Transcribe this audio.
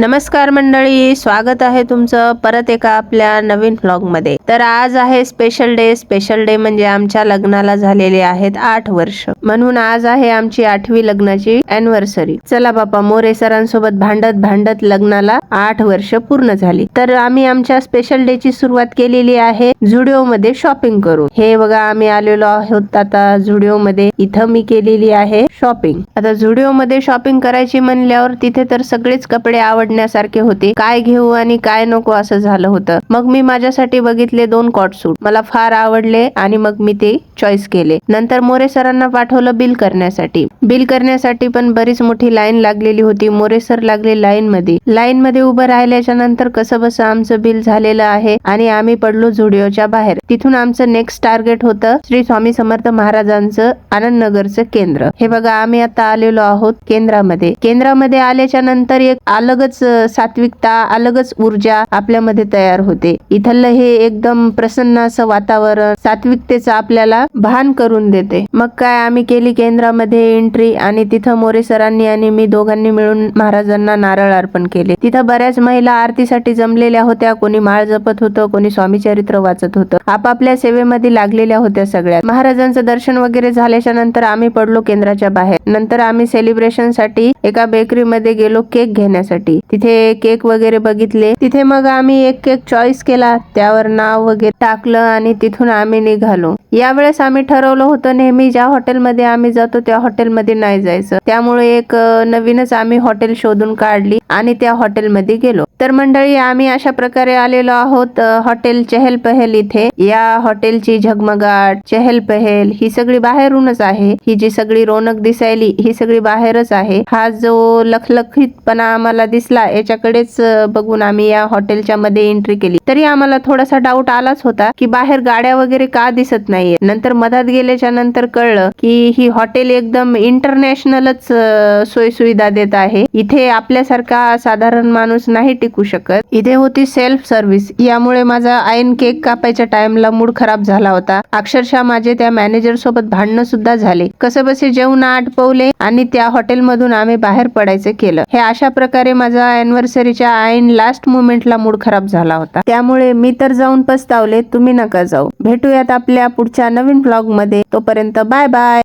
नमस्कार मंडळी स्वागत आहे तुमचं परत एका आपल्या नवीन ब्लॉगमध्ये तर आज आहे स्पेशल डे स्पेशल डे म्हणजे आमच्या लग्नाला झालेले आहेत आठ वर्ष. म्हणून आज आहे आमची आठवी लग्नाची अॅनिव्हर्सरी चला बापा मोरे सरांसोबत भांडत भांडत लग्नाला आठ वर्ष पूर्ण झाली. तर आम्ही आमच्या स्पेशल डे ची सुरुवात केलेली आहे झुडिओ मध्ये शॉपिंग करून. हे बघा आम्ही आलेलो आहोत आता झुडिओ मध्ये इथं मी केलेली आहे शॉपिंग आता झुडिओ मध्ये शॉपिंग करायची म्हणल्यावर तिथे तर सगळेच कपडे आवडण्यासारखे होते. काय घेऊ आणि काय नको असं झालं होतं. मग मी माझ्यासाठी बघितले दोन कॉट सूट मला फार आवडले आणि मग मी ते चॉईस केले. नंतर मोरे सरांना पाठवलं बिल करण्यासाठी. बिल करण्यासाठी पण बरीच मोठी लाईन लागलेली होती. मोरेसर लागले लाईन मध्ये लाईन मध्ये उभं राहिल्याच्या नंतर कसं बसं आमचं बिल झालेलं आहे आणि आम्ही पडलो झुडिओच्या बाहेर. तिथून आमचं नेक्स्ट टार्गेट होतं श्री स्वामी समर्थ महाराजांचं आनंदनगरचं केंद्र. हे बघा आम्ही आता आलेलो आहोत केंद्रामध्ये. केंद्रामध्ये आल्याच्यानंतर एक अलगच सात्विकता अलगच ऊर्जा आपल्यामध्ये तयार होते. इथलं हे एकदम प्रसन्न असं वातावरण सात्विकतेचं आपल्याला भान करून देते. मग काय आम्ही केली केंद्रामध्ये? एंट्री आणि तिथं मोरे सरांनी आणि मी दोघांनी मिळून महाराजांना नारळ अर्पण केले. तिथं बऱ्याच महिला आरतीसाठी जमलेल्या होत्या. कोणी माळ जपत होतं कोणी स्वामी चरित्र वाचत होतं. आपापल्या सेवेमध्ये लागलेल्या होत्या सगळ्या. महाराजांचं दर्शन वगैरे झाल्याच्यानंतर आम्ही पडलो केंद्राच्या बाहेर. नंतर आम्ही सेलिब्रेशनसाठी एका बेकरी मध्ये गेलो केक घेण्यासाठी. तिथे केक वगैरे बघितले. तिथे मग आम्ही एक केक चॉईस केला. त्यावर नाव वगैरे टाकलं आणि तिथून आम्ही निघालो. यावेळेस आम्ही ठरवलं होतं नेहमी ज्या हॉटेलमध्ये आम्ही जातो त्या हॉटेल हॉटेलमध्ये नाही जायचं. त्यामुळे एक नवीनच आम्ही हॉटेल शोधून काढली आणि त्या हॉटेलमध्ये गेलो. तर मंडळी आम्ही अशा प्रकारे आलेलो आहोत हॉटेल चहल पहल इथे. या हॉटेलची झगमगाट चहल पहल ही सगळी बाहेरूनच आहे. ही जी सगळी रोनक दिसायली ही सगळी बाहेरच आहे. हा जो लखलखीतपणा आम्हाला दिसला याच्याकडेच बघून आम्ही या हॉटेलच्या मध्ये एंट्री केली. तरी आम्हाला थोडासा डाऊट आलाच होता की बाहेर गाड्या वगैरे का दिसत नाहीये. नंतर मधात गेल्याच्यानंतर कळलं की ही हॉटेल एकदम इंटरनॅशनलच सोयी सुविधा देत आहे. इथे आपल्यासारखा साधारण माणूस नाही टिकू शकत. इथे होती सेल्फ सर्व्हिस यामुळे माझा आईन केक कापायच्या टाइमला मूड खराब झाला होता. अक्षरशः माझे त्या मॅनेजर सोबत भांडणं सुद्धा झाले. कसे बसे जेवण आटपवले आणि त्या हॉटेल मधून आम्ही बाहेर पडायचं केलं. हे अशा प्रकारे माझा अॅनिव्हर्सरीच्या आईन लास्ट मुमेंटला मूड खराब झाला होता. त्यामुळे मी तर जाऊन पस्तावले तुम्ही नका जाऊ. भेटूयात आपल्या पुढच्या नवीन ब्लॉगमध्ये. तोपर्यंत बाय बाय